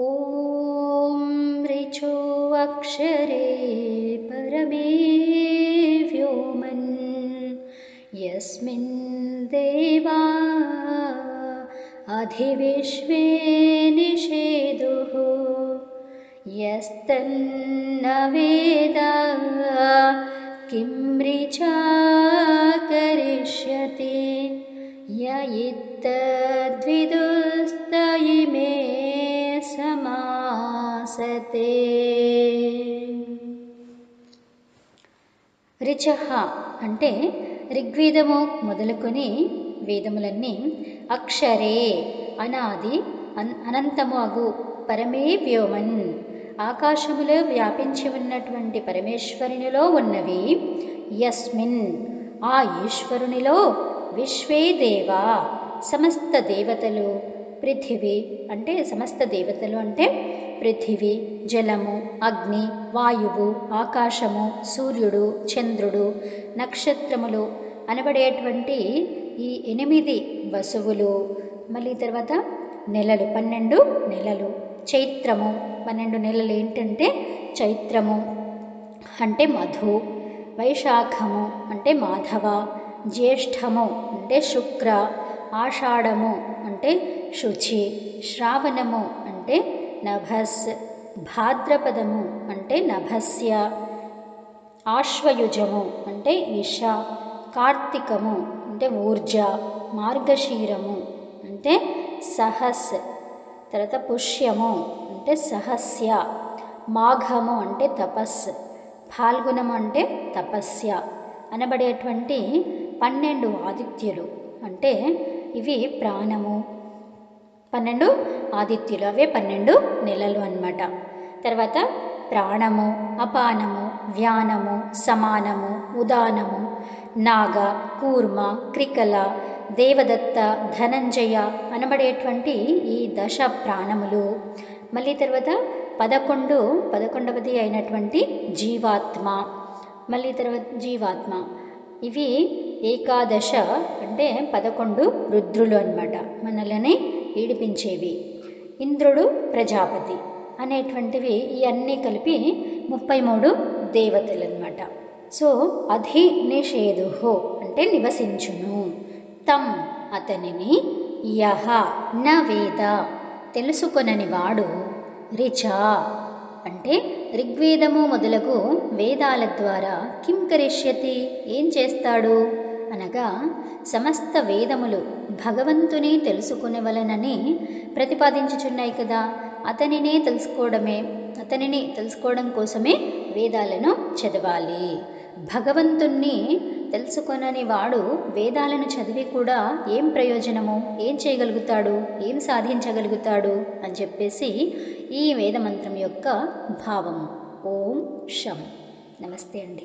ॐ अक्षरे परमे व्योमन्। यस्मिन् देवा अधिविश्वे निषेदुः यस्तन्न वेद किं ऋचा करिष्यति। य इत्तद्विदुस्त భాసతే రిచహ అంటే ఋగ్వేదము మొదలుకొని వేదములన్నీ అక్షరే అనాది అనంతము అగు పరమే వ్యోమన్. ఆకాశములో వ్యాపించి ఉన్నటువంటి పరమేశ్వరునిలో ఉన్నవి యస్మిన్. ఆ ఈశ్వరునిలో విశ్వే దేవా సమస్త దేవతలు పృథివీ అంటే సమస్త దేవతలు అంటే పృథివీ జలము అగ్ని వాయువు ఆకాశము సూర్యుడు చంద్రుడు నక్షత్రములు అనబడేటువంటి ఈ ఎనిమిది వసువులు. మళ్ళీ తర్వాత నెలలు పన్నెండు నెలలు. చైత్రము పన్నెండు నెలలు ఏంటంటే చైత్రము అంటే మధు. వైశాఖము అంటే మాధవ. జ్యేష్ఠము అంటే శుక్ర. ఆషాఢము అంటే శుచి. శ్రావణము అంటే నభస్ భాద్రపదము అంటే నభస్య ఆశ్వయుజము అంటే ఈష కార్తీకము అంటే ఊర్జ మార్గశీరము అంటే సహస్ తర్వాత పుష్యము అంటే సహస్య మాఘము అంటే తపస్ ఫాల్గుణము అంటే తపస్య అనబడేటువంటి పన్నెండు ఆదిత్యులు అంటే ఇవి ప్రాణము. పన్నెండు ఆదిత్యులు అవే పన్నెండు నెలలు అన్నమాట. తర్వాత ప్రాణము అపానము వ్యానము సమానము ఉదానము నాగ కూర్మ క్రికల దేవదత్త ధనంజయ అనబడేటువంటి ఈ దశ ప్రాణములు. మళ్ళీ తర్వాత పదకొండు పదకొండవది అయినటువంటి జీవాత్మ. మళ్ళీ తర్వాత జీవాత్మ. ఇవి ఏకాదశ అంటే పదకొండు రుద్రులు అన్నమాట. మనల్ని ఈడిపించేవి ఇంద్రుడు ప్రజాపతి అనేటువంటివి ఇవన్నీ కలిపి ముప్పై మూడు దేవతలు అనమాట సో అధి నిషేధు అంటే నివసించును. తమ్ అతనిని యహ న వేద తెలుసుకొనని వాడు రిచా అంటే ఋగ్వేదము మొదలగు వేదాల ద్వారా కిం కరిష్యతి? ఏం చేస్తాడు? అనగా సమస్త వేదములు భగవంతుని తెలుసుకునవలనని ప్రతిపాదించుచున్నాయి కదా. అతనినే తెలుసుకోవడమే అతనిని తెలుసుకోవడం కోసమే వేదాలను చదవాలి. భగవంతుణ్ణి తెలుసుకొనని వాడు వేదాలను చదివి కూడా ఏం ప్రయోజనము? ఏం చేయగలుగుతాడు? ఏం సాధించగలుగుతాడు? అని చెప్పేసి ఈ వేదమంత్రం యొక్క భావము. ఓం షం నమస్తే అండి.